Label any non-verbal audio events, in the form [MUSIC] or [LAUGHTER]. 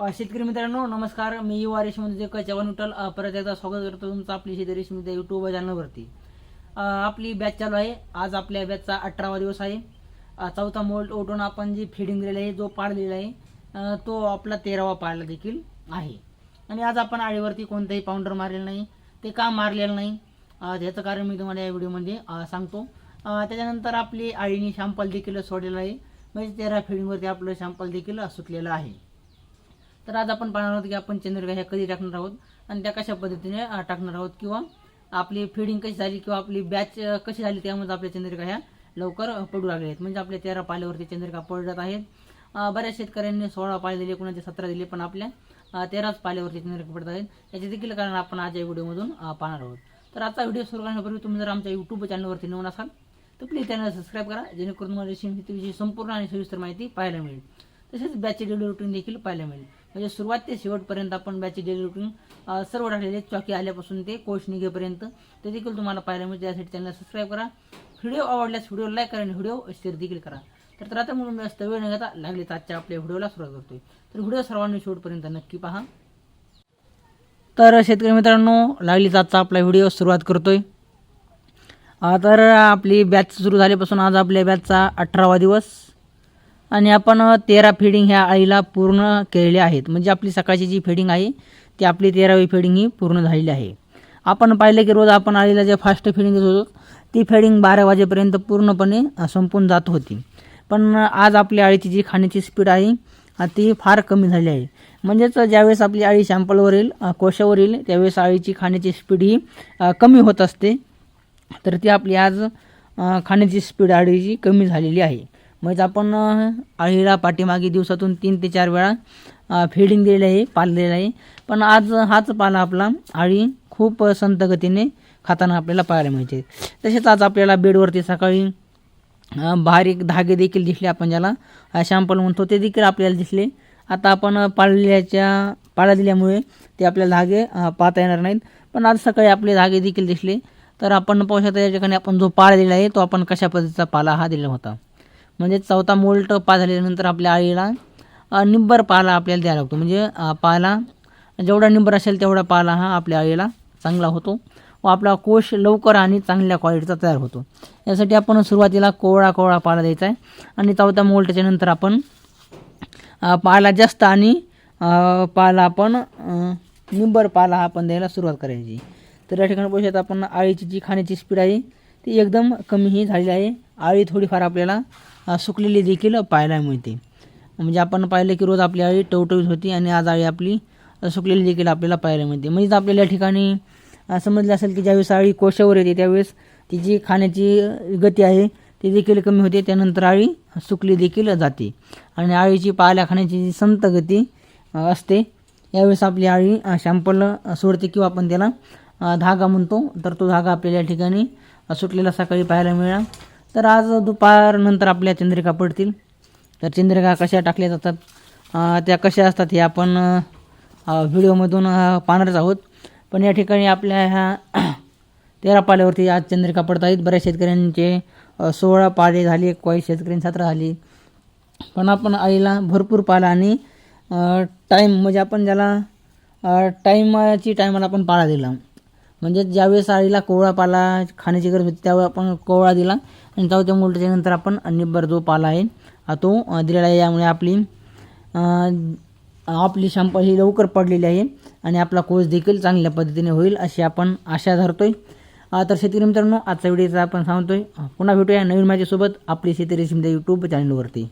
शेतकरी मित्रांनो नमस्कार. मी युवा रेशमध्ये जे चव्हाण विठ्ठल परत एकदा स्वागत करतो तुमचं आपली शेती रेशमध्ये युट्यूब चॅनलवरती आपली बॅच चालू आहे. आज आपल्या बॅचचा अठरावा दिवस आहे. चौथा मोल्ट ओटून आपण जी फिडिंग दिलेली आहे जो पाळ दिलेला आहे तो आपला तेरावा पाळला देखील आहे. आणि आज आपण आळीवरती कोणताही पाऊंडर मारलेलं नाही. ते का मारलेलं नाही? अ, कारण मी तुम्हाला या व्हिडिओमध्ये सांगतो. त्याच्यानंतर आपली आळीने शॅम्पल देखील सोडलेलं आहे. म्हणजे तेरा फिडिंगवरती आपलं शॅम्पल देखील सुटलेलं आहे. तर आज आपण पाहणार आहोत की आपण चंद्रिका ह्या कधी टाकणार आहोत आणि त्या कशा पद्धतीने टाकणार आहोत किंवा आपली फिडिंग कशी झाली किंवा आपली बॅच कशी झाली त्यामध्ये आपल्या चंद्रिका ह्या लवकर पडू लागल्या आहेत. म्हणजे आपल्या तेरा पाल्यावरती चंद्रिका पडत आहेत. बऱ्याच शेतकऱ्यांनी सोळा पाले दिले कोणाचे सतरा दिले पण आपल्या तेराच पाल्यावरती चंद्रिका पडत आहेत. याचे देखील कारण आपण आज या व्हिडिओमधून पाहणार आहोत. तर आजचा व्हिडिओ सुरू करण्यापूर्वी तुम्ही जर आमच्या यूट्यूब चॅनलवरती नवीन असाल तर प्लीज चॅनल सबस्क्राईब करा जेणेकरून तुम्हाला रेशीम शेतीविषयी संपूर्ण आणि सविस्तर माहिती पाहायला मिळेल. तसेच बॅचची डेली रुटीन देखील पाहायला मिळेल. म्हणजे सुरुवात ते शेवटपर्यंत आपण बॅचची डेली रुटीन सर्व टाकलेले चॉकी आल्यापासून ते कोच निघेपर्यंत ते देखील तुम्हाला पाहायला मिळते त्यासाठी चॅनल सबस्क्राईब करा. व्हिडिओ आवडल्यास व्हिडिओ लाईक करा आणि व्हिडिओ शेअर देखील करा. तर तर आता म्हणून मी जास्त वेळ न घेता लागले आजच्या आपल्या व्हिडिओला सुरुवात करतोय. तर व्हिडिओ सर्वांनी शेवटपर्यंत नक्की पहा. तर शेतकरी मित्रांनो लागलीच आजचा आपला व्हिडिओ सुरुवात करतोय. तर आपली बॅच सुरू झाल्यापासून आज आपल्या बॅचचा अठरावा दिवस. आणि आपण तेरा फिडिंग ह्या आईला पूर्ण केलेले आहेत. म्हणजे आपली सकाळची जी फिडिंग आहे ती आपली तेरावी फिडिंग ही पूर्ण झालेली आहे. आपण पाहिलं की रोज आपण आईला जे फास्ट फिडिंग देत होतो ती फिडिंग बारा वाजेपर्यंत पूर्णपणे संपून जात होती. पण आज आपल्या आळीची जी खाण्याची स्पीड आहे ती फार कमी झाली आहे. म्हणजेच ज्यावेळेस आपली आळी येईल कोशावर कोशावरील त्यावेळेस आळीची खाण्याची स्पीड ही कमी होत असते. तर ती आपली आज खाण्याची स्पीड आळीची कमी झालेली आहे. म्हणजे आपण अळीला पाठीमागे दिवसातून तीन ते चार वेळा फिडिंग दिलेलं आहे पाला आहे. पण आज हाच पाला आपला अळी खूप संत गतीने खाताना आपल्याला पाहायला मिळते. तसेच आज आपल्याला बेडवरती सकाळी बारीक धागे देखील दिसले आपण ज्याला शॅम्पल म्हणतो ते देखील आपल्याला दिसले. आता आपण पाळल्याच्या पाळा दिल्यामुळे ते आपल्याला धागे पाहता येणार नाहीत. पण आज सकाळी आपले धागे देखील दिसले. तर आपण पाहू शकता या ठिकाणी आपण जो पाळा दिला आहे तो आपण कशा पद्धतीचा पाला हा दिला होता? म्हणजे चौथा मोल्ट पा झाल्यानंतर आपल्या आळीला निब्बर पाला आपल्याला द्यावा लागतो. म्हणजे पाला जेवढा निब्बर असेल तेवढा पाला हा आपल्या आळीला चांगला होतो व आपला कोश लवकर आणि चांगल्या क्वालिटीचा तयार होतो. यासाठी आपण सुरुवातीला कोवळा कोवळा पाला द्यायचा आहे आणि चौथा मोल्टच्या नंतर आपण पाला जास्त आणि पाला आपण निंबर पाला हा आपण द्यायला सुरुवात करायची. तर या ठिकाणी पोषात आपण आळीची जी खाण्याची स्पीड आहे ती एकदम कमी ही झालेली आहे. आळी थोडीफार आपल्याला सुकलेली देखील पाहायला मिळते. म्हणजे आपण पाहिलं की रोज आपली आळी टवटवीत होती आणि आज आळी आपली सुकलेली देखील आपल्याला पाहायला मिळते. म्हणजेच आपल्याला या ठिकाणी समजलं असेल की ज्यावेळेस आळी कोशावर येते त्यावेळेस ती जी खाण्याची गती आहे ती देखील कमी होते. त्यानंतर आळी सुकली देखील जाते. आणि आळीची पाल्या खाण्याची जी संत गती असते यावेळेस आपली आळी शॅम्पल सोडते किंवा आपण त्याला धागा म्हणतो. तर तो धागा आपल्याला या ठिकाणी सुटलेला सकाळी पाहायला मिळाला. तर आज दुपारनंतर आपल्या चंद्रिका पडतील. तर चंद्रिका कशा टाकल्या जातात? त्या कशा असतात हे आपण व्हिडिओमधून पाहणारच आहोत. पण या ठिकाणी आपल्या ह्या [CLEARS THROAT] तेरा पाल्यावरती आज चंद्रिका पडत आहेत बऱ्याच शेतकऱ्यांचे सोळा पाले झाले काही शेतकऱ्यांनी सतरा झाली. पण आपण आईला भरपूर पाला आणि टाईम म्हणजे आपण ज्याला टाईमाची टायमाला आपण पाळा दिला. म्हणजे ज्यावेळेस आईला कोवळा पाला खाण्याची गरज होती त्यावेळी आपण कोवळा दिला. आणि जाऊ त्या नंतर आपण निब्बर जो पाला आहे तो दिलेला आहे. यामुळे आपली आपली शंपल ही लवकर पडलेली आहे आणि आपला कोर्स देखील चांगल्या पद्धतीने होईल अशी आपण आशा धरतोय. तर शेतकरी मित्रांनो आजचा व्हिडिओचा आपण सांगतोय. पुन्हा भेटूया नवीन माझ्यासोबत आपली शेती रेशीमच्या यूट्यूब चॅनलवरती